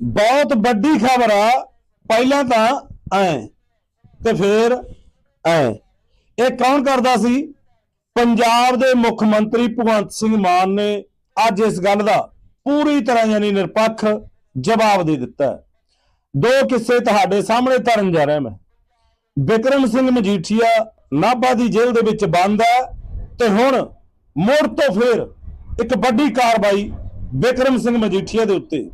ਬਹੁਤ ਵੱਡੀ ਖਬਰ ਆ, ਪਹਿਲਾਂ ਤਾਂ ਐ ਤੇ ਫਿਰ ਐ। ਇਹ ਕੌਣ ਕਰਦਾ ਸੀ? ਪੰਜਾਬ ਦੇ ਮੁੱਖ ਮੰਤਰੀ ਭਗਵੰਤ ਸਿੰਘ ਮਾਨ ਨੇ ਅੱਜ ਇਸ ਗੱਲ ਦਾ ਪੂਰੀ ਤਰ੍ਹਾਂ ਯਾਨੀ ਨਿਰਪੱਖ ਜਵਾਬ ਦੇ ਦਿੱਤਾ ਦੋ ਕਿੱਸੇ ਤੁਹਾਡੇ ਸਾਹਮਣੇ ਧਰਨ ਜਾ ਰਿਹਾ ਮੈਂ। ਵਿਕਰਮ ਸਿੰਘ ਮਜੀਠੀਆ ਨਾਭਾ ਦੀ ਜੇਲ੍ਹ ਦੇ ਵਿੱਚ ਬੰਦ ਹੈ ਤੇ ਹੁਣ ਮੁੜ ਤੋਂ ਫਿਰ ਇੱਕ ਵੱਡੀ ਕਾਰਵਾਈ ਵਿਕਰਮ ਸਿੰਘ ਮਜੀਠੀਆ ਦੇ ਉੱਤੇ।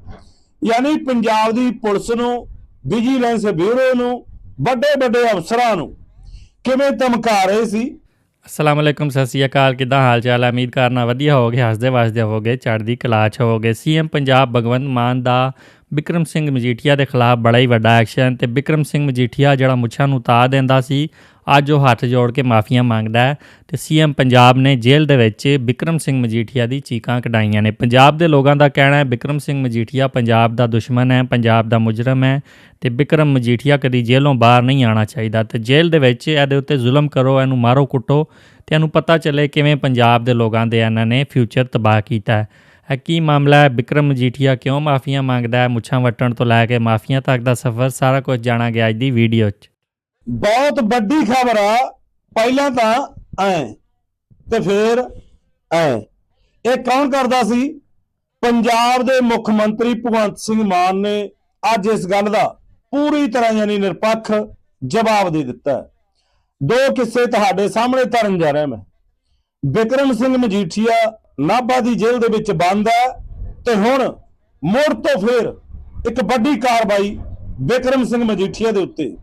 ਯਾਨੀ ਪੰਜਾਬ ਦੀ ਪੁਲਿਸ ਨੂੰ ਵਿਜੀਲੈਂਸ ਬਿਊਰੋ ਨੂੰ ਵੱਡੇ ਵੱਡੇ ਅਫਸਰਾਂ ਨੂੰ ਕਿਵੇਂ ਧਮਕਾ ਰਹੇ ਸੀ? ਅਸਲਾਮ ਅਲੈਕੁਮ, ਸਤਿ ਸ਼੍ਰੀ ਅਕਾਲ। ਕਿਦਾਂ ਹਾਲ ਚਾਲ ਹੈ ਉਮੀਦ ਕਰਨਾ ਵਧੀਆ ਹੋਗੇ ਹੱਸਦੇ ਵਸਦੇ ਹੋਗੇ ਚੜ੍ਹਦੀ ਕਲਾ ਚ ਹੋਗੇ ਸੀਐਮ ਪੰਜਾਬ ਭਗਵੰਤ ਮਾਨ ਦਾ ਬਿਕਰਮ ਸਿੰਘ ਮਜੀਠੀਆ ਦੇ ਖਿਲਾਫ ਬੜਾ ਹੀ ਵੱਡਾ ਐਕਸ਼ਨ ਤੇ ਬਿਕਰਮ ਸਿੰਘ ਮਜੀਠੀਆ ਜਿਹੜਾ ਮੁੱਛਾਂ ਨੂੰ ਉਤਾਰ ਦਿੰਦਾ ਸੀ ਅੱਜ ਉਹ ਹੱਥ ਜੋੜ ਕੇ ਮਾਫੀਆਂ ਮੰਗਦਾ ਹੈ ਤੇ ਸੀਐਮ ਪੰਜਾਬ ਨੇ ਜੇਲ੍ਹ ਦੇ ਵਿੱਚ ਵਿਕਰਮ ਸਿੰਘ ਮਜੀਠੀਆ ਦੀ ਚੀਕਾਂ ਕਢਾਈਆਂ ਨੇ। ਪੰਜਾਬ ਦੇ ਲੋਕਾਂ ਦਾ ਕਹਿਣਾ ਹੈ ਵਿਕਰਮ ਸਿੰਘ ਮਜੀਠੀਆ ਪੰਜਾਬ ਦਾ ਦੁਸ਼ਮਣ ਹੈ, ਪੰਜਾਬ ਦਾ ਮੁਜਰਮ ਹੈ ਤੇ ਵਿਕਰਮ ਮਜੀਠੀਆ ਕਦੀ ਜੇਲ੍ਹੋਂ ਬਾਹਰ ਨਹੀਂ ਆਉਣਾ ਚਾਹੀਦਾ ਤੇ ਜੇਲ੍ਹ ਦੇ ਵਿੱਚ ਇਹਦੇ ਉੱਤੇ ਜ਼ੁਲਮ ਕਰੋ, ਇਹਨੂੰ ਮਾਰੋ ਕੁੱਟੋ ਤੇ ਇਹਨੂੰ ਪਤਾ ਚੱਲੇ ਕਿਵੇਂ ਪੰਜਾਬ ਦੇ ਲੋਕਾਂ ਦੇ ਇਹਨਾਂ ਨੇ ਫਿਊਚਰ ਤਬਾਹ ਕੀਤਾ ਹੈ। ਇਹ ਕੀ ਮਾਮਲਾ ਹੈ? ਵਿਕਰਮ ਮਜੀਠੀਆ ਕਿਉਂ ਮਾਫੀਆਂ ਮੰਗਦਾ ਹੈ? ਮੁੱਛਾਂ ਵੱਟਣ ਤੋਂ ਲੈ ਕੇ ਮਾਫੀਆਂ ਤੱਕ ਦਾ ਸਫ਼ਰ ਸਾਰਾ ਕੁਝ ਗਿਆ ਅੱਜ ਦੀ ਵੀਡੀਓ 'ਚ। ਬਹੁਤ ਵੱਡੀ ਖਬਰ ਆ, ਪਹਿਲਾਂ ਤਾਂ ਐ ਤੇ ਫਿਰ ਐ। ਇਹ ਕੌਣ ਕਰਦਾ ਸੀ? ਪੰਜਾਬ ਦੇ ਮੁੱਖ ਮੰਤਰੀ ਭਗਵੰਤ ਸਿੰਘ ਮਾਨ ਨੇ ਅੱਜ ਇਸ ਗੱਲ ਦਾ ਪੂਰੀ ਤਰ੍ਹਾਂ ਯਾਨੀ ਨਿਰਪੱਖ ਜਵਾਬ ਦੇ ਦਿੱਤਾ ਦੋ ਕਿੱਸੇ ਤੁਹਾਡੇ ਸਾਹਮਣੇ ਧਰਨ ਜਾ ਰਿਹਾ ਮੈਂ। ਵਿਕਰਮ ਸਿੰਘ ਮਜੀਠੀਆ ਨਾਭਾ ਦੀ ਜੇਲ੍ਹ ਦੇ ਵਿੱਚ ਬੰਦ ਹੈ ਤੇ ਹੁਣ ਮੁੜ ਤੋਂ ਫਿਰ ਇੱਕ ਵੱਡੀ ਕਾਰਵਾਈ ਵਿਕਰਮ ਸਿੰਘ ਮਜੀਠੀਆ ਦੇ ਉੱਤੇ।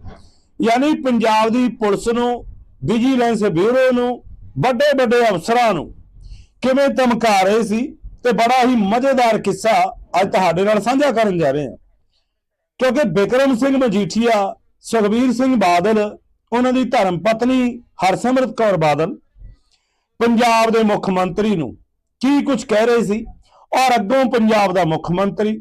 ਯਾਨੀ ਪੰਜਾਬ ਦੀ ਪੁਲਿਸ ਨੂੰ ਵਿਜੀਲੈਂਸ ਬਿਊਰੋ ਨੂੰ ਵੱਡੇ ਵੱਡੇ ਅਫਸਰਾਂ ਨੂੰ ਕਿਵੇਂ ਧਮਕਾ ਰਹੇ ਸੀ ਤੇ ਬੜਾ ਹੀ ਮਜ਼ੇਦਾਰ ਕਿੱਸਾ ਅੱਜ ਤੁਹਾਡੇ ਨਾਲ ਸਾਂਝਾ ਕਰਨ ਜਾ ਰਹੇ ਹਾਂ। ਕਿਉਂਕਿ ਬਿਕਰਮ ਸਿੰਘ ਮਜੀਠੀਆ, ਸੁਖਬੀਰ ਸਿੰਘ ਬਾਦਲ, ਉਹਨਾਂ ਦੀ ਧਰਮ ਪਤਨੀ ਹਰਸਿਮਰਤ ਕੌਰ ਬਾਦਲ, ਪੰਜਾਬ ਦੇ ਮੁੱਖ ਮੰਤਰੀ ਨੂੰ ਕੀ ਕੁਝ ਕਹਿ ਰਹੇ ਸੀ ਔਰ ਅੱਗੋਂ ਪੰਜਾਬ ਦਾ ਮੁੱਖ ਮੰਤਰੀ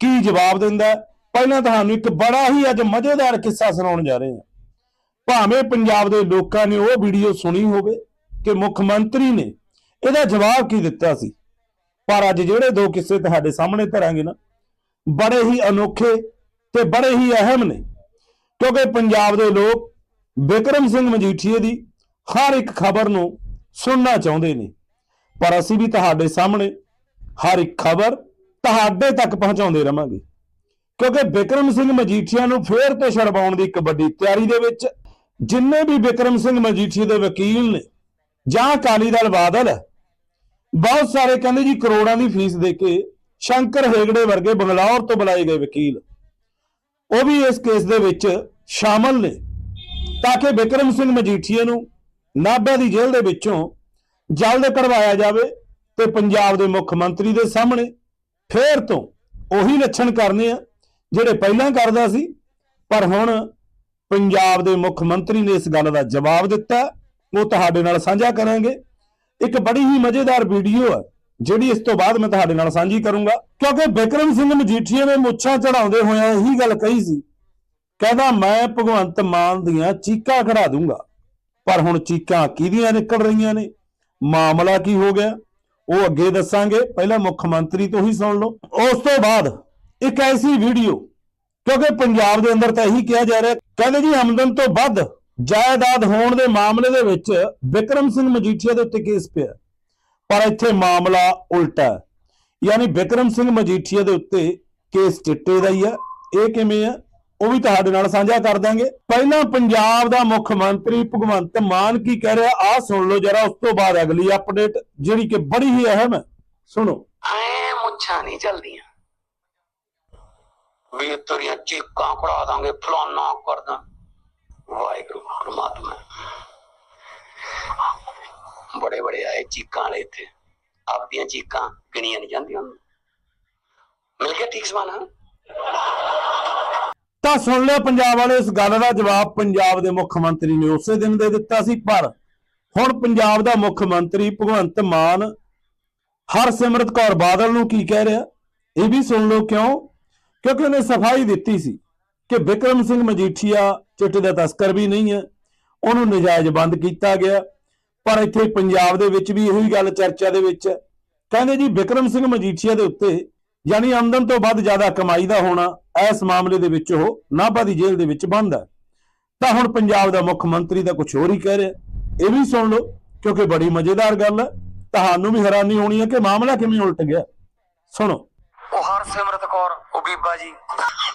ਕੀ ਜਵਾਬ ਦਿੰਦਾ ਪਹਿਲਾਂ ਤੁਹਾਨੂੰ ਇੱਕ ਬੜਾ ਹੀ ਅੱਜ ਮਜ਼ੇਦਾਰ ਕਿੱਸਾ ਸੁਣਾਉਣ ਜਾ ਰਹੇ ਹਾਂ। ਭਾਵੇਂ ਪੰਜਾਬ ਦੇ ਲੋਕਾਂ ਨੇ ਉਹ ਵੀਡੀਓ ਸੁਣੀ ਹੋਵੇ ਕਿ ਮੁੱਖ ਮੰਤਰੀ ਨੇ ਇਹਦਾ ਜਵਾਬ ਕੀ ਦਿੱਤਾ ਸੀ। ਪਰ ਅੱਜ ਜਿਹੜੇ ਦੋ ਕਿੱਸੇ ਤੁਹਾਡੇ ਸਾਹਮਣੇ ਧਰਾਂਗੇ ਨਾ, ਬੜੇ ਹੀ ਅਨੋਖੇ ਤੇ ਬੜੇ ਹੀ ਅਹਿਮ ਨੇ। ਕਿਉਂਕਿ ਪੰਜਾਬ ਦੇ ਲੋਕ ਵਿਕਰਮ ਸਿੰਘ ਮਜੀਠੀਏ ਦੀ ਹਰ ਇੱਕ ਖਬਰ ਨੂੰ ਸੁਣਨਾ ਚਾਹੁੰਦੇ ਨੇ। ਪਰ ਅਸੀਂ ਵੀ ਤੁਹਾਡੇ ਸਾਹਮਣੇ ਹਰ ਇੱਕ ਖਬਰ ਤੁਹਾਡੇ ਤੱਕ ਪਹੁੰਚਾਉਂਦੇ ਰਵਾਂਗੇ। ਕਿਉਂਕਿ ਵਿਕਰਮ ਸਿੰਘ ਮਜੀਠੀਆ ਨੂੰ ਫੇਰ ਤੋਂ ਛਡਵਾਉਣ ਦੀ ਇੱਕ ਵੱਡੀ ਤਿਆਰੀ ਦੇ ਵਿੱਚ ਜਿੰਨੇ ਵੀ ਵਿਕਰਮ ਸਿੰਘ ਮਜੀਠੀਆ ਦੇ ਵਕੀਲ ਨੇ, ਜਾਂ ਅਕਾਲੀ ਦਲ ਬਾਦਲ ਹੈ ਬਹੁਤ ਸਾਰੇ ਕਹਿੰਦੇ ਜੀ ਕਰੋੜਾਂ ਦੀ ਫੀਸ ਦੇ ਕੇ ਸ਼ੰਕਰ ਹੇਗੜੇ ਵਰਗੇ ਬੰਗਲੌਰ ਤੋਂ ਬੁਲਾਏ ਗਏ ਵਕੀਲ। ਉਹ ਵੀ ਇਸ ਕੇਸ ਦੇ ਵਿੱਚ ਸ਼ਾਮਲ ਨੇ, ਤਾਂ ਕਿ ਵਿਕਰਮ ਸਿੰਘ ਮਜੀਠੀਏ ਨੂੰ ਨਾਭਾ ਦੀ ਜੇਲ੍ਹ ਦੇ ਵਿੱਚੋਂ ਜਲਦ ਕਢਵਾਇਆ ਜਾਵੇ ਤੇ ਪੰਜਾਬ ਦੇ ਮੁੱਖ ਮੰਤਰੀ ਦੇ ਸਾਹਮਣੇ ਫੇਰ ਤੋਂ ਉਹੀ ਲੱਛਣ ਕਰਨੇ ਆ। ਜਿਹੜੇ ਪਹਿਲਾਂ ਕਰਦਾ ਸੀ, ਪਰ ਹੁਣ ਪੰਜਾਬ ਦੇ ਮੁੱਖ ਮੰਤਰੀ ਨੇ ਇਸ ਗੱਲ ਦਾ ਜਵਾਬ ਦਿੱਤਾ। ਉਹ ਤੁਹਾਡੇ ਨਾਲ ਸਾਂਝਾ ਕਰਾਂਗੇ। ਇੱਕ ਬੜੀ ਹੀ ਮਜ਼ੇਦਾਰ ਵੀਡੀਓ ਹੈ, ਜਿਹੜੀ ਇਸ ਤੋਂ ਬਾਅਦ ਮੈਂ ਤੁਹਾਡੇ ਨਾਲ ਸਾਂਝੀ ਕਰੂੰਗਾ। ਕਿਉਂਕਿ ਵਿਕਰਮ ਸਿੰਘ ਮਜੀਠੀਆ ਨੇ ਮੁੱਛਾਂ ਚੜਾਉਂਦੇ ਹੋਇਆ ਇਹੀ ਗੱਲ ਕਹੀ ਸੀ, ਕਹਿੰਦਾ ਮੈਂ ਭਗਵੰਤ ਮਾਨ ਦੀਆਂ ਚੀਕਾਂ ਕਢਾ ਦੂੰਗਾ। ਪਰ ਹੁਣ ਚੀਕਾਂ ਕਿਹਦੀਆਂ ਨਿਕਲ ਰਹੀਆਂ ਨੇ? ਮਾਮਲਾ ਕੀ ਹੋ ਗਿਆ? ਉਹ ਅੱਗੇ ਦੱਸਾਂਗੇ। ਪਹਿਲਾਂ ਮੁੱਖ ਮੰਤਰੀ ਤੋਂ ਹੀ ਸੁਣ ਲਓ। ਉਸ ਤੋਂ ਬਾਅਦ ਇੱਕ ਐਸੀ ਵੀਡੀਓ, ਕਿਉਂਕਿ ਪੰਜਾਬ ਦੇ ਅੰਦਰ ਤਾਂ ਇਹੀ ਕਿਹਾ ਜਾ ਰਿਹਾ, ਕਹਿੰਦੇ ਜੀ ਆਮਦਨ ਤੋਂ ਵੱਧ ਜਾਇਦਾਦ ਹੋਣ ਦੇ ਮਾਮਲੇ ਦੇ ਵਿੱਚ ਵਿਕਰਮ ਸਿੰਘ ਮਜੀਠੀਆ ਦੇ ਉੱਤੇ ਕੇਸ ਪਿਆ। ਪਰ ਇੱਥੇ ਮਾਮਲਾ ਉਲਟਾ ਯਾਨੀ ਵਿਕਰਮ ਸਿੰਘ ਮਜੀਠੀਆ ਦੇ ਉੱਤੇ ਕੇਸ ਚਿੱਟੇ ਦਾ ਹੀ ਹੈ। ਇਹ ਕਿਵੇਂ ਹੈ? ਉਹ ਵੀ ਤੁਹਾਡੇ ਨਾਲ ਸਾਂਝਾ ਕਰ ਦਾਂਗੇ ਪਹਿਲਾਂ ਪੰਜਾਬ ਦਾ ਮੁੱਖ ਮੰਤਰੀ ਭਗਵੰਤ ਮਾਨ ਕੀ ਕਹਿ ਰਿਹਾ, ਆਹ ਸੁਣ ਲਓ ਜਰਾ, ਉਸ ਤੋਂ ਬਾਅਦ ਅਗਲੀ ਅਪਡੇਟ ਜਿਹੜੀ ਕਿ ਬੜੀ ਹੀ ਅਹਿਮ ਹੈ। ਸੁਣੋ। ਐ ਮੁੱਛਾਂ ਨਹੀਂ ਚੱਲਦੀਆਂ। ਵੀ ਤੇਰੀਆਂ ਚੀਕਾਂ ਕਢਾ ਦਾਂਗੇ, ਫਲਾਨਾ ਕਰਦਾ ਵਾਹਿਗੁਰੂ, ਪਰਮਾਤਮਾ। ਬੜੇ ਬੜੇ ਆਏ ਚੀਕਾਂ ਵਾਲੇ ਇੱਥੇ। ਆਪਦੀਆਂ ਚੀਕਾਂ ਗਿਣੀਆਂ ਨਹੀਂ ਜਾਂਦੀਆਂ ਮਿਲ ਗਿਆ ਠੀਕ ਸਮਾਨ ਤਾਂ ਸੁਣ ਲਿਆ ਪੰਜਾਬ ਵਾਲੇ ਇਸ ਗੱਲ ਦਾ ਜਵਾਬ ਪੰਜਾਬ ਦੇ ਮੁੱਖ ਮੰਤਰੀ ਨੇ ਉਸੇ ਦਿਨ ਦੇ ਦਿੱਤਾ ਸੀ, ਪਰ ਹੁਣ ਪੰਜਾਬ ਦਾ ਮੁੱਖ ਮੰਤਰੀ ਭਗਵੰਤ ਮਾਨ ਹਰਸਿਮਰਤ ਕੌਰ ਬਾਦਲ ਨੂੰ ਕੀ ਕਹਿ ਰਿਹਾ? ਇਹ ਵੀ ਸੁਣ ਲਓ ਕਿਉਂ? ਕਿਉਂਕਿ ਉਹਨੇ ਸਫ਼ਾਈ ਦਿੱਤੀ ਸੀ ਕਿ ਵਿਕਰਮ ਸਿੰਘ ਮਜੀਠੀਆ ਚਿੱਟੇ ਦਾ ਤਸਕਰ ਵੀ ਨਹੀਂ ਹੈ, ਉਹਨੂੰ ਨਜਾਇਜ਼ ਬੰਦ ਕੀਤਾ ਗਿਆ। ਪਰ ਇੱਥੇ ਪੰਜਾਬ ਦੇ ਵਿੱਚ ਵੀ ਇਹੀ ਗੱਲ ਚਰਚਾ ਦੇ ਵਿੱਚ ਹੈ। ਕਹਿੰਦੇ ਜੀ ਵਿਕਰਮ ਸਿੰਘ ਮਜੀਠੀਆ ਦੇ ਉੱਤੇ ਯਾਨੀ ਆਮਦਨ ਤੋਂ ਵੱਧ ਜ਼ਿਆਦਾ ਕਮਾਈ ਦਾ ਹੋਣਾ ਇਸ ਮਾਮਲੇ ਦੇ ਵਿੱਚ ਉਹ ਨਾਭਾ ਦੀ ਜੇਲ੍ਹ ਦੇ ਵਿੱਚ ਬੰਦ ਹੈ। ਤਾਂ ਹੁਣ ਪੰਜਾਬ ਦਾ ਮੁੱਖ ਮੰਤਰੀ ਦਾ ਕੁਝ ਹੋਰ ਹੀ ਕਹਿ ਰਿਹਾ ਇਹ ਵੀ ਸੁਣ ਲਓ, ਕਿਉਂਕਿ ਬੜੀ ਮਜ਼ੇਦਾਰ ਗੱਲ ਹੈ। ਤੁਹਾਨੂੰ ਵੀ ਹੈਰਾਨੀ ਹੋਣੀ ਹੈ ਕਿ ਮਾਮਲਾ ਕਿਵੇਂ ਉਲਟ ਗਿਆ। ਸੁਣੋ। ਉਹ ਹਰਸਿਮਰਤ ਕੌਰ, ਉਹ ਬੀਬਾ ਜੀ,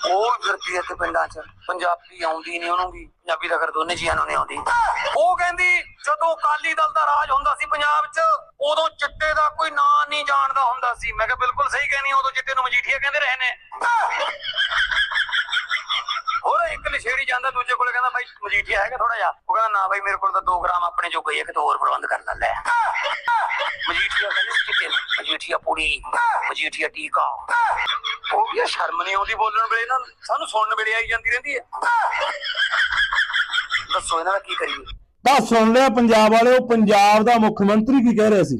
ਉਹ ਵੀ ਫਿਰਦੀ ਇੱਥੇ ਪਿੰਡਾਂ 'ਚ। ਪੰਜਾਬੀ ਆਉਂਦੀ ਨਹੀਂ ਉਹਨੂੰ ਵੀ, ਪੰਜਾਬੀ ਤਾਂ ਕਰ ਦੋਨੇ ਜੀਆਂ ਨੂੰ ਨਹੀਂ ਆਉਂਦੀ। ਉਹ ਕਹਿੰਦੀ, ਜਦੋਂ ਅਕਾਲੀ ਦਲ ਦਾ ਰਾਜ ਹੁੰਦਾ ਸੀ ਪੰਜਾਬ 'ਚ, ਉਦੋਂ ਚਿੱਟੇ ਦਾ ਕੋਈ ਨਾਂ ਨਹੀਂ ਜਾਣਦਾ ਹੁੰਦਾ ਸੀ। ਮੈਂ ਕਿਹਾ, ਬਿਲਕੁਲ ਸਹੀ ਕਹਿੰਦੀ ਉਦੋਂ ਚਿੱਟੇ ਨੂੰ ਮਜੀਠੀਆ ਕਹਿੰਦੇ ਰਹੇ ਨੇ। ਹੋਰ ਇੱਕ ਲਿਸ਼ੇੜੀ ਜਾਂਦਾ, ਦੂਜੇ ਕੋਲ ਕਹਿੰਦਾ, ਬਾਈ, ਮਜੀਠੀਆ ਹੈਗਾ ਥੋੜਾ ਜਿਹਾ। ਉਹ ਕਹਿੰਦਾ, ਨਾ ਬਾਈ, ਮੇਰੇ ਕੋਲ ਤਾਂ 2 ਗ੍ਰਾਮ ਆਪਣੇ ਜੋ ਗਈ ਹੈ ਕਿਤੇ ਹੋਰ ਪ੍ਰਬੰਧ ਕਰ ਲੈ। ਮਜੀਠੀਆ ਕਹਿੰਦੇ ਮਜੀਠੀਆ ਪੂੜੀ ਮਜੀਠੀਆ ਟੀਕਾ। ਉਹ ਵੀ ਸ਼ਰਮ ਨਹੀਂ ਆਉਂਦੀ ਬੋਲਣ ਵੇਲੇ ਇਹਨਾਂ ਸਾਨੂੰ ਸੁਣਨ ਵੇਲੇ ਆਈ ਜਾਂਦੀ ਰਹਿੰਦੀ ਹੈ। ਦੱਸੋ ਇਹਨਾਂ ਦਾ ਕੀ ਕਰੀਏ? ਤਾਂ ਸੁਣ ਲਿਆ ਪੰਜਾਬ ਵਾਲੇ ਉਹ ਪੰਜਾਬ ਦਾ ਮੁੱਖ ਮੰਤਰੀ ਕੀ ਕਹਿ ਰਿਹਾ ਸੀ?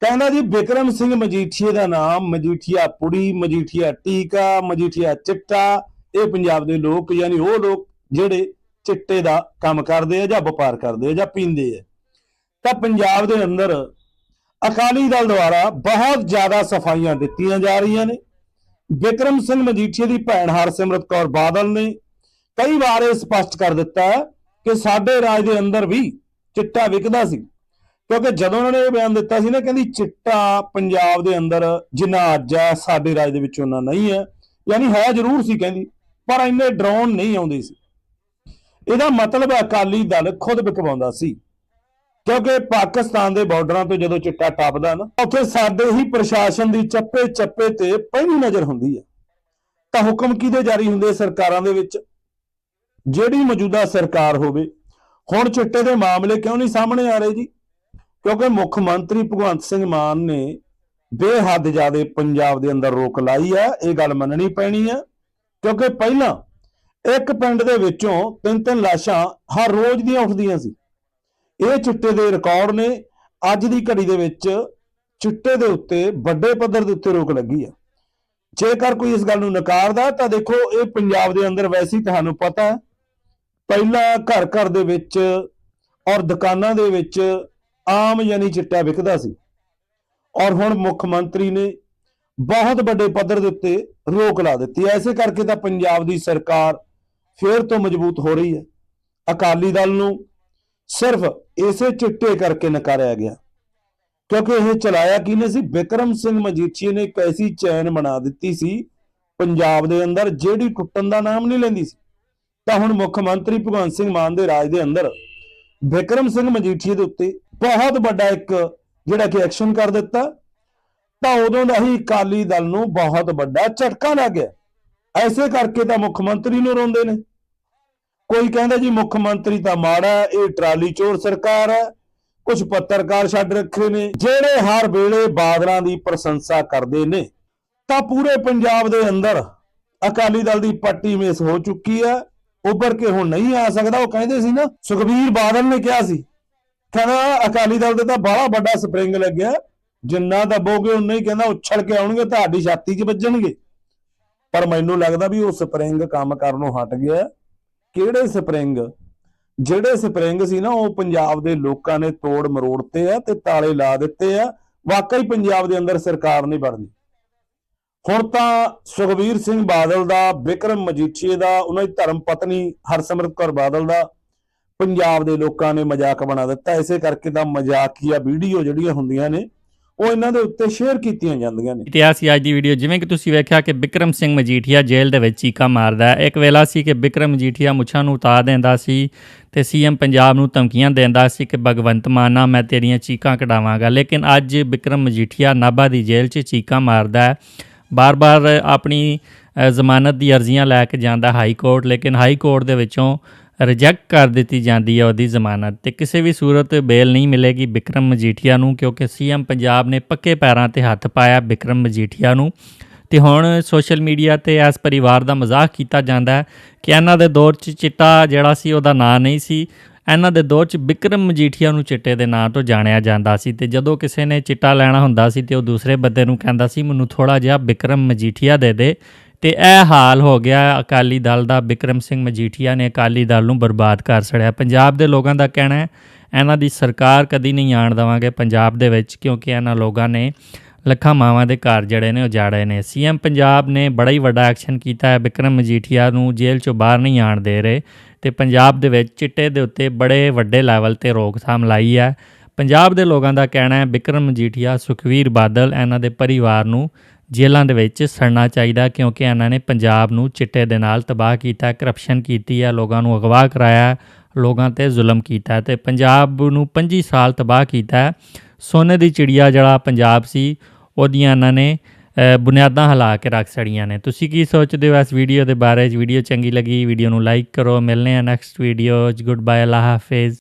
ਕਹਿੰਦਾ ਜੀ, ਵਿਕਰਮ ਸਿੰਘ ਮਜੀਠੀਏ ਦਾ ਨਾਮ, ਮਜੀਠੀਆ ਪੁੜੀ ਮਜੀਠੀਆ ਟੀਕਾ, ਮਜੀਠੀਆ ਚਿੱਟਾ, ਇਹ ਪੰਜਾਬ ਦੇ ਲੋਕ ਯਾਨੀ ਉਹ ਲੋਕ ਜਿਹੜੇ ਚਿੱਟੇ ਦਾ ਕੰਮ ਕਰਦੇ ਆ ਜਾਂ ਵਪਾਰ ਕਰਦੇ ਆ ਜਾਂ ਪੀਂਦੇ ਆ। ਤਾਂ ਪੰਜਾਬ ਦੇ ਅੰਦਰ ਅਕਾਲੀ ਦਲ ਦੁਆਰਾ ਬਹੁਤ ਜ਼ਿਆਦਾ ਸਫਾਈਆਂ ਦਿੱਤੀਆਂ ਜਾ ਰਹੀਆਂ ਨੇ। ਵਿਕਰਮ ਸਿੰਘ ਮਜੀਠੀਏ ਦੀ ਭੈਣ ਹਰਸਿਮਰਤ ਕੌਰ ਬਾਦਲ ਨੇ ਕਈ ਵਾਰ ਇਹ ਸਪਸ਼ਟ ਕਰ ਦਿੱਤਾ ਕਿ ਸਾਡੇ ਰਾਜ ਦੇ ਅੰਦਰ ਵੀ ਚਿੱਟਾ ਵਿਕਦਾ ਸੀ। ਕਿਉਂਕਿ ਜਦੋਂ ਉਹਨਾਂ ਨੇ ਇਹ ਬਿਆਨ ਦਿੱਤਾ ਸੀ ਨਾ, ਕਹਿੰਦੀ ਚਿੱਟਾ ਪੰਜਾਬ ਦੇ ਅੰਦਰ ਜਿੰਨਾ ਅੱਜ ਹੈ ਸਾਡੇ ਰਾਜ ਦੇ ਵਿੱਚ ਉਹਨਾਂ ਨਹੀਂ ਹੈ ਯਾਨੀ ਹੈ ਜ਼ਰੂਰ ਸੀ ਕਹਿੰਦੀ, ਪਰ ਇੰਨੇ ਡਰੋਨ ਨਹੀਂ ਆਉਂਦੇ ਸੀ। ਇਹਦਾ ਮਤਲਬ ਅਕਾਲੀ ਦਲ ਖੁਦ ਵਿਕਵਾਉਂਦਾ ਸੀ। ਕਿਉਂਕਿ ਪਾਕਿਸਤਾਨ ਦੇ ਬਾਰਡਰਾਂ ਤੋਂ ਜਦੋਂ ਚਿੱਟਾ ਟਾਪਦਾ ਨਾ, ਉੱਥੇ ਸਾਡੇ ਹੀ ਪ੍ਰਸ਼ਾਸਨ ਦੀ ਚੱਪੇ ਚੱਪੇ ਤੇ ਪਹਿਲੀ ਨਜ਼ਰ ਹੁੰਦੀ ਹੈ ਤਾਂ ਹੁਕਮ ਕਿਹਦੇ ਜਾਰੀ ਹੁੰਦੇ ਸਰਕਾਰਾਂ ਦੇ ਵਿੱਚ? ਜਿਹੜੀ ਮੌਜੂਦਾ ਸਰਕਾਰ ਹੋਵੇ। ਹੁਣ ਚਿੱਟੇ ਦੇ ਮਾਮਲੇ ਕਿਉਂ ਨਹੀਂ ਸਾਹਮਣੇ ਆ ਰਹੇ ਜੀ? ਕਿਉਂਕਿ ਮੁੱਖ ਮੰਤਰੀ ਭਗਵੰਤ ਸਿੰਘ ਮਾਨ ਨੇ ਬੇਹੱਦ ਜ਼ਿਆਦੇ ਪੰਜਾਬ ਦੇ ਅੰਦਰ ਰੋਕ ਲਾਈ ਹੈ ਇਹ ਗੱਲ ਮੰਨਣੀ ਪੈਣੀ ਹੈ ਕਿਉਂਕਿ ਪਹਿਲਾਂ ਇੱਕ ਪਿੰਡ ਦੇ ਵਿੱਚੋਂ ਤਿੰਨ ਤਿੰਨ ਲਾਸ਼ਾਂ ਹਰ ਰੋਜ਼ ਦੀਆਂ ਉੱਠਦੀਆਂ ਸੀ। ਇਹ ਚਿੱਟੇ ਦੇ ਰਿਕਾਰਡ ਨੇ। ਅੱਜ ਦੀ ਘੜੀ ਦੇ ਵਿੱਚ ਚਿੱਟੇ ਦੇ ਉੱਤੇ ਵੱਡੇ ਪੱਧਰ ਦੇ ਉੱਤੇ ਰੋਕ ਲੱਗੀ ਹੈ ਜੇਕਰ ਕੋਈ ਇਸ ਗੱਲ ਨੂੰ ਨਕਾਰਦਾ ਤਾਂ ਦੇਖੋ, ਇਹ ਪੰਜਾਬ ਦੇ ਅੰਦਰ ਵੈਸੇ ਹੀ ਤੁਹਾਨੂੰ ਪਤਾ ਹੈ। ਪਹਿਲਾਂ ਘਰ ਘਰ ਦੇ ਵਿੱਚ ਔਰ ਦੁਕਾਨਾਂ ਦੇ ਵਿੱਚ ਆਮ ਯਾਨੀ ਚਿੱਟਾ ਵਿਕਦਾ ਸੀ। ਔਰ ਹੁਣ ਮੁੱਖ ਮੰਤਰੀ ਨੇ ਬਹੁਤ ਵੱਡੇ ਪੱਧਰ ਦੇ ਉੱਤੇ ਰੋਕ ਲਾ ਦਿੱਤੀ ਐ ਐਸੇ ਕਰਕੇ ਤਾਂ ਪੰਜਾਬ ਦੀ ਸਰਕਾਰ ਫੇਰ ਤੋਂ ਮਜ਼ਬੂਤ ਹੋ ਰਹੀ ਹੈ। ਅਕਾਲੀ ਦਲ ਨੂੰ ਸਿਰਫ ਇਸੇ ਚਿੱਟੇ ਕਰਕੇ ਨਕਾਰਿਆ ਗਿਆ। ਕਿਉਂਕਿ ਇਹ ਚਲਾਇਆ ਕਿਹਨੇ ਸੀ? ਵਿਕਰਮ ਸਿੰਘ ਮਜੀਠੀਏ ਨੇ ਇੱਕ ਐਸੀ ਚੈਨ ਬਣਾ ਦਿੱਤੀ ਸੀ ਪੰਜਾਬ ਦੇ ਅੰਦਰ, ਜਿਹੜੀ ਟੁੱਟਣ ਦਾ ਨਾਮ ਨਹੀਂ ਲੈਂਦੀ ਸੀ। ਤਾਂ ਹੁਣ ਮੁੱਖ ਮੰਤਰੀ ਭਗਵੰਤ ਸਿੰਘ ਮਾਨ ਦੇ ਰਾਜ ਦੇ ਅੰਦਰ ਵਿਕਰਮ ਸਿੰਘ ਮਜੀਠੀਏ ਦੇ ਉੱਤੇ ਬਹੁਤ ਵੱਡਾ ਇੱਕ ਜਿਹੜਾ ਕਿ ਐਕਸ਼ਨ ਕਰ ਦਿੱਤਾ। ਤਾਂ ਉਦੋਂ ਦਾ ਹੀ ਅਕਾਲੀ ਦਲ ਨੂੰ ਬਹੁਤ ਵੱਡਾ ਝਟਕਾ ਲੱਗ ਗਿਆ। ਐਸੇ ਕਰਕੇ ਤਾਂ ਮੁੱਖ ਮੰਤਰੀ ਨੂੰ ਰੋਂਦੇ ਨੇ। ਕੋਈ ਕਹਿੰਦਾ ਜੀ ਮੁੱਖ ਮੰਤਰੀ ਤਾਂ ਮਾੜਾ ਇਹ ਟਰਾਲੀ ਚੋਰ ਸਰਕਾਰ ਹੈ ਕੁਝ ਪੱਤਰਕਾਰ ਛੱਡ ਰੱਖੇ ਨੇ, ਜਿਹੜੇ ਹਰ ਵੇਲੇ ਬਾਦਲਾਂ ਦੀ ਪ੍ਰਸ਼ੰਸਾ ਕਰਦੇ ਨੇ, ਤਾਂ ਪੂਰੇ ਪੰਜਾਬ ਦੇ ਅੰਦਰ ਅਕਾਲੀ ਦਲ ਦੀ ਪੱਟੀ ਮੇਸ ਹੋ ਚੁੱਕੀ ਹੈ, ਉੱਭਰ ਕੇ ਹੁਣ ਨਹੀਂ ਆ ਸਕਦਾ, ਉਹ ਕਹਿੰਦੇ ਸੀ ਨਾ, ਸੁਖਬੀਰ ਬਾਦਲ ਨੇ ਕਿਹਾ ਸੀ, ਕਹਿੰਦਾ ਅਕਾਲੀ ਦਲ ਦੇ ਤਾਂ ਬੜਾ ਵੱਡਾ ਸਪਰਿੰਗ ਲੱਗਿਆ, ਜਿੰਨਾ ਦੱਬੋਗੇ ਉਨਾ ਹੀ ਕਹਿੰਦਾ ਉਛਲ ਕੇ ਆਉਣਗੇ, ਤੁਹਾਡੀ ਛਾਤੀ 'ਚ ਵੱਜਣਗੇ। ਪਰ ਮੈਨੂੰ ਲੱਗਦਾ ਵੀ ਉਹ ਸਪਰਿੰਗ ਕੰਮ ਕਰਨੋਂ ਹਟ ਗਿਆ ਕਿਹੜੇ ਸਪਰਿੰਗ? ਜਿਹੜੇ ਸਪਰਿੰਗ ਸੀ ਨਾ, ਉਹ ਪੰਜਾਬ ਦੇ ਲੋਕਾਂ ਨੇ ਤੋੜ ਮਰੋੜਤੇ ਆ ਤੇ ਤਾਲੇ ਲਾ ਦਿੱਤੇ ਆ। ਵਾਕਈ ਪੰਜਾਬ ਦੇ ਅੰਦਰ ਸਰਕਾਰ ਨਹੀਂ ਬਣਦੀ। ਹੁਣ ਤਾਂ ਸੁਖਬੀਰ ਸਿੰਘ ਬਾਦਲ ਦਾ ਵਿਕਰਮ ਮਜੀਠੀਏ ਦਾ, ਉਹਨਾਂ ਦੀ ਧਰਮ ਪਤਨੀ ਹਰਸਿਮਰਤ ਕੌਰ ਬਾਦਲ ਦਾ, ਪੰਜਾਬ ਦੇ ਲੋਕਾਂ ਨੇ ਮਜ਼ਾਕ ਬਣਾ ਦਿੱਤਾ। ਇਸੇ ਕਰਕੇ ਤਾਂ ਮਜ਼ਾਕੀਆ ਵੀਡੀਓ ਜਿਹੜੀਆਂ ਹੁੰਦੀਆਂ ਨੇ ਉਹ ਇਹਨਾਂ ਦੇ ਉੱਤੇ ਸ਼ੇਅਰ ਕੀਤੀਆਂ ਜਾਂਦੀਆਂ ਨੇ। ਇਤਿਹਾਸ ਸੀ ਅੱਜ ਦੀ ਵੀਡੀਓ ਜਿਵੇਂ ਕਿ ਤੁਸੀਂ ਵੇਖਿਆ ਕਿ ਬਿਕਰਮ ਸਿੰਘ ਮਜੀਠੀਆ ਜੇਲ੍ਹ ਦੇ ਵਿੱਚ ਚੀਕਾ ਮਾਰਦਾ ਹੈ। ਇੱਕ ਵੇਲਾ ਸੀ ਕਿ ਬਿਕਰਮ ਮਜੀਠੀਆ ਮੁੱਛਾਂ ਨੂੰ ਉਤਾਰ ਦਿੰਦਾ ਸੀ ਤੇ ਸੀਐਮ ਪੰਜਾਬ ਨੂੰ ਧਮਕੀਆਂ ਦਿੰਦਾ ਸੀ ਕਿ, ਭਗਵੰਤ ਮਾਨਾ ਮੈਂ ਤੇਰੀਆਂ ਚੀਕਾਂ ਕਢਾਵਾਂਗਾ। ਲੇਕਿਨ ਅੱਜ ਬਿਕਰਮ ਮਜੀਠੀਆ ਨਾਭਾ ਦੀ ਜੇਲ੍ਹ 'ਚ ਚੀਕਾਂ ਮਾਰਦਾ ਹੈ। ਬਾਰ-ਬਾਰ ਆਪਣੀ ਜ਼ਮਾਨਤ ਦੀ ਅਰਜ਼ੀਆਂ ਲੈ ਕੇ ਜਾਂਦਾ ਹਾਈ ਕੋਰਟ, ਲੇਕਿਨ ਹਾਈ ਕੋਰਟ ਦੇ ਵਿੱਚੋਂ ਰਿਜੈਕਟ ਕਰ ਦਿੱਤੀ ਜਾਂਦੀ ਹੈ ਉਹਦੀ ਜ਼ਮਾਨਤ ਤੇ ਕਿਸੇ ਵੀ ਸੂਰਤ ਬੇਲ ਨਹੀਂ ਮਿਲੇਗੀ ਬਿਕਰਮ ਮਜੀਠੀਆ ਨੂੰ, ਕਿਉਂਕਿ ਸੀਐਮ ਪੰਜਾਬ ਨੇ ਪੱਕੇ ਪੈਰਾਂ ਤੇ ਹੱਥ ਪਾਇਆ ਬਿਕਰਮ ਮਜੀਠੀਆ ਨੂੰ। ਤੇ ਹੁਣ ਸੋਸ਼ਲ ਮੀਡੀਆ ਤੇ ਇਸ ਪਰਿਵਾਰ ਦਾ ਮਜ਼ਾਕ ਕੀਤਾ ਜਾਂਦਾ ਹੈ ਕਿ ਇਹਨਾਂ ਦੇ ਦੌਰ 'ਚ ਚਿੱਟਾ ਜਿਹੜਾ ਸੀ ਉਹਦਾ ਨਾਂ ਨਹੀਂ ਸੀ। ਇਹਨਾਂ ਦੇ ਦੌਰ 'ਚ ਬਿਕਰਮ ਮਜੀਠੀਆ ਨੂੰ ਚਿੱਟੇ ਦੇ ਨਾਂ ਤੋਂ ਜਾਣਿਆ ਜਾਂਦਾ ਸੀ ਤੇ ਜਦੋਂ ਕਿਸੇ ਨੇ ਚਿੱਟਾ ਲੈਣਾ ਹੁੰਦਾ ਸੀ ਤੇ ਉਹ ਦੂਸਰੇ ਬੰਦੇ ਨੂੰ ਕਹਿੰਦਾ ਸੀ, ਮੈਨੂੰ ਥੋੜਾ ਜਿਹਾ ਬਿਕਰਮ ਮਜੀਠੀਆ ਦੇ ਦੇ। ਤੇ ਇਹ ਹਾਲ ਹੋ ਗਿਆ। ਅਕਾਲੀ ਦਲ ਦਾ ਬਿਕਰਮ ਸਿੰਘ ਮਜੀਠੀਆ ਨੇ ਅਕਾਲੀ ਦਲ ਨੂੰ ਬਰਬਾਦ ਕਰ ਛੜਿਆ ਪੰਜਾਬ ਦੇ ਲੋਕਾਂ ਦਾ ਕਹਿਣਾ ਹੈ, ਇਹਨਾਂ ਦੀ ਸਰਕਾਰ ਕਦੀ ਨਹੀਂ ਆਣ ਦੇਵਾਂਗੇ ਪੰਜਾਬ ਦੇ ਵਿੱਚ, ਕਿਉਂਕਿ ਇਹਨਾਂ ਲੋਕਾਂ ਨੇ ਲੱਖਾਂ ਮਾਵਾਂ ਦੇ ਘਰ ਜਿਹੜੇ ਨੇ ਉਜਾੜੇ ਨੇ। ਸੀਐਮ ਪੰਜਾਬ ਨੇ ਬੜਾ ਹੀ ਵੱਡਾ ਐਕਸ਼ਨ ਕੀਤਾ ਹੈ। ਵਿਕਰਮ ਮਜੀਠੀਆ ਨੂੰ ਜੇਲ੍ਹ ਚੋਂ ਬਾਹਰ ਨਹੀਂ ਆਣ ਦੇ ਰਹੇ ਤੇ ਪੰਜਾਬ ਦੇ ਵਿੱਚ ਚਿੱਟੇ ਦੇ ਉੱਤੇ ਬੜੇ ਵੱਡੇ ਲੈਵਲ ਤੇ ਰੋਕਥਾਮ ਲਾਈ ਹੈ। ਪੰਜਾਬ ਦੇ ਲੋਕਾਂ ਦਾ ਕਹਿਣਾ ਹੈ ਵਿਕਰਮ ਮਜੀਠੀਆ, ਸੁਖਵੀਰ ਬਾਦਲ, ਇਹਨਾਂ ਦੇ ਪਰਿਵਾਰ ਨੂੰ ਜੇਲ੍ਹਾਂ ਦੇ ਵਿੱਚ ਸੜਨਾ ਚਾਹੀਦਾ ਕਿਉਂਕਿ ਇਹਨਾਂ ਨੇ ਪੰਜਾਬ ਨੂੰ ਚਿੱਟੇ ਦੇ ਨਾਲ ਤਬਾਹ ਕੀਤਾ ਕਰਪਸ਼ਨ ਕੀਤੀ ਹੈ, ਲੋਕਾਂ ਨੂੰ ਅਗਵਾ ਕਰਾਇਆ, ਲੋਕਾਂ ਤੇ ਜ਼ੁਲਮ ਕੀਤਾ ਹੈ ਤੇ ਪੰਜਾਬ ਨੂੰ 25 ਸਾਲ ਤਬਾਹ ਕੀਤਾ ਸੋਨੇ ਦੀ ਚਿੜੀਆ ਜਿਹੜਾ ਪੰਜਾਬ ਸੀ, ਉਹਦੀਆਂ ਇਹਨਾਂ ਨੇ ਬੁਨਿਆਦਾਂ ਹਿਲਾ ਕੇ ਰੱਖ ਸੜੀਆਂ ਨੇ। ਤੁਸੀਂ ਕੀ ਸੋਚਦੇ ਹੋ ਇਸ ਵੀਡੀਓ ਦੇ ਬਾਰੇ? 'ਚ ਵੀਡੀਓ ਚੰਗੀ ਲੱਗੀ, ਵੀਡੀਓ ਨੂੰ ਲਾਈਕ ਕਰੋ। ਮਿਲਨੇ ਆ ਨੈਕਸਟ ਵੀਡੀਓ 'ਚ ਗੁੱਡ ਬਾਏ ਅੱਲਾ ਹਾਫਿਜ਼